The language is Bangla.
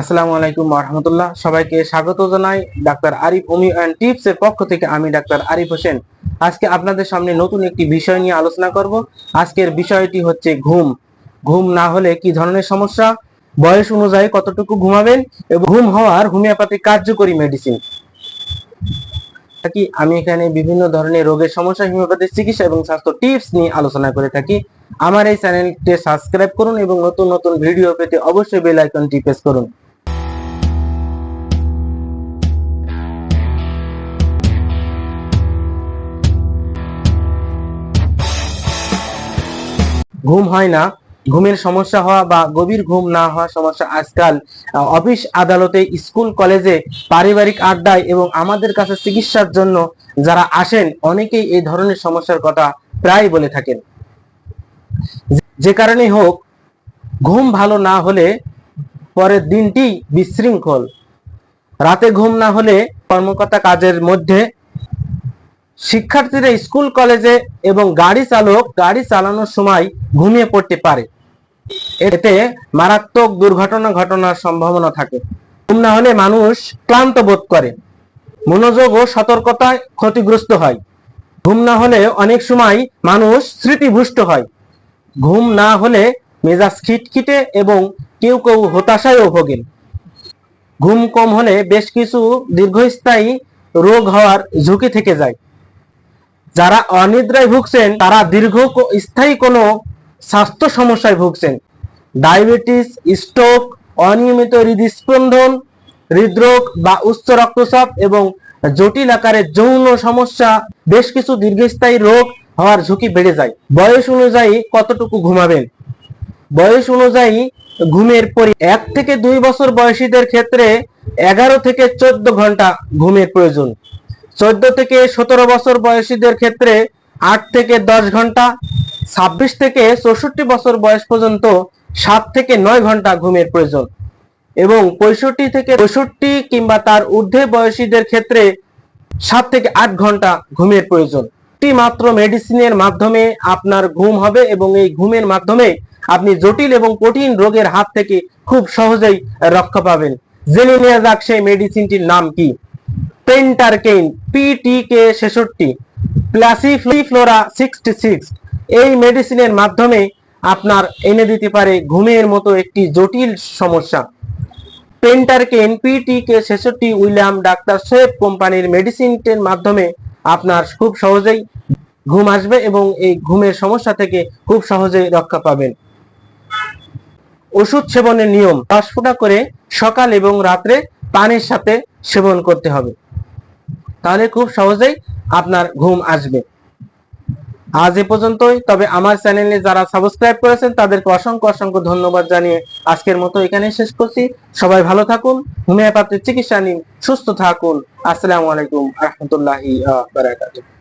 আসসালামু আলাইকুম রহমতুল্লাহ সবাইকে স্বাগত জানাই doctor Arif homeo and tips এর পক্ষ থেকে আমি ডাক্তার আরিফ হোসেন। আজকে আপনাদের সামনে নতুন একটি বিষয় নিয়ে আলোচনা করব। আজকের বিষয়টি হচ্ছে ঘুম। ঘুম না হলে কি ধরনের সমস্যা? বয়স অনুযায়ী কতটুকু ঘুমাবেন? এবং ঘুম হওয়ার হোমিওপ্যাথি কার্যকরী মেডিসিন থাকি, আমি এখানে বিভিন্ন ধরনের রোগের সমস্যা, হোমিওপ্যাথিক চিকিৎসা এবং স্বাস্থ্য টিপস নিয়ে আলোচনা করে থাকি। আমার এই চ্যানেলটি সাবস্ক্রাইব করুন এবং নতুন নতুন ভিডিও পেতে অবশ্যই বেল আইকনটি প্রেস করুন। ঘুম হয় না, ঘুমের সমস্যা হওয়া বা গভীর ঘুম না হওয়া সমস্যা আজকাল অফিস আদালতে, স্কুল, কলেজে পারিবারিক আড্ডায় এবং আমাদের কাছে চিকিৎসার জন্য যারা আসেন, অনেকেই এই ধরনের সমস্যার কথা প্রায় বলে থাকেন। যে কারণে হোক, ঘুম ভালো না হলে পরের দিনটি বিশৃঙ্খল। রাতে ঘুম না হলে কর্মকর্তা কাজের মধ্যে শিক্ষার্থীরা স্কুল, কলেজে এবং গাড়ি চালক গাড়ি চালানোর সময় ঘুমিয়ে পড়তে পারে। এতে মারাত্মক দুর্ঘটনা ঘটনার সম্ভাবনা থাকে। ঘুম না হলে মানুষ ক্লান্ত বোধ করে। মনোযোগ ও সতর্কতায় ক্ষতিগ্রস্ত হয়। ঘুম না হলে অনেক সময় মানুষ স্মৃতিভুষ্ট হয়। ঘুম না হলে মেজাজ খিটখিটে এবং কেউ কেউ হতাশায়ও ভোগেন। ঘুম কম হলে বেশ কিছু দীর্ঘস্থায়ী রোগ হওয়ার ঝুঁকি থেকে যায়। যারা অনিদ্রায় ভুগছেন, তারা দীর্ঘ স্থায়ী কোনো স্বাস্থ্য সমস্যায় ভুগছেন। ডায়াবেটিস, স্ট্রোক, অনিয়মিত হৃদস্পন্দন, হৃদরোগ বা উচ্চ রক্তচাপ এবং জটিল আকারের যৌন সমস্যা, বেশ কিছু দীর্ঘস্থায়ী রোগ হওয়ার ঝুঁকি বেড়ে যায়। বয়স অনুযায়ী কতটুকু ঘুমাবেন? বয়স অনুযায়ী ঘুমের পরি এক থেকে দুই বছর বয়সীদের ক্ষেত্রে এগারো থেকে চোদ্দ ঘণ্টা ঘুমের প্রয়োজন। চোদ্দ থেকে সতেরো বছর বয়সীদের ক্ষেত্রে আট থেকে দশ ঘণ্টা, ছাব্বিশ থেকে চৌষট্টি বছর বয়স পর্যন্ত সাত থেকে নয় ঘণ্টা ঘুমের প্রয়োজন এবং পঁয়ষট্টি থেকে পঁয়ষট্টি কিংবা তার ঊর্ধ্বে বয়সীদের ক্ষেত্রে সাত থেকে আট ঘণ্টা ঘুমের প্রয়োজন। একটি মাত্র মেডিসিনের মাধ্যমে আপনার ঘুম হবে এবং এই ঘুমের মাধ্যমে আপনি জটিল এবং কঠিন রোগের হাত থেকে খুব সহজেই রক্ষা পাবেন। জেনে নেওয়া যাক সেই মেডিসিনটির নাম কি। পেন্টারকেইন পিটিকে ছেষট্টি প্লাসিফ্লোরা সিক্সটি সিক্স এই মেডিসিনের মাধ্যমে আপনার এনে দিতে পারে ঘুমের মতো একটি জটিল সমস্যা। পেন্টারকেন পিটিকে ছেষট্টি, উইলিয়াম, ডাক্তার সোয়েব কোম্পানির মেডিসিনটির মাধ্যমে আপনার খুব সহজেই ঘুম আসবে এবং এই ঘুমের সমস্যা থেকে খুব সহজেই রক্ষা পাবেন। ওষুধ সেবনের নিয়ম, দশ ফোঁটা করে সকাল এবং রাত্রে পানির সাথে সেবন করতে হবে। তাহলে খুব সহজেই আপনার ঘুম আসবে। আজ এ পর্যন্তই, তবে আমার চ্যানেলে যারা সাবস্ক্রাইব করেছেন, তাদেরকে অসংখ্য অসংখ্য ধন্যবাদ জানিয়ে আজকের মতো এখানেই শেষ করছি। সবাই ভালো থাকুন হোমিওপ্যাথির চিকিৎসা নিন, সুস্থ থাকুন। আসসালামু আলাইকুম, রহমতুল্লাহি বারাকাতুহ।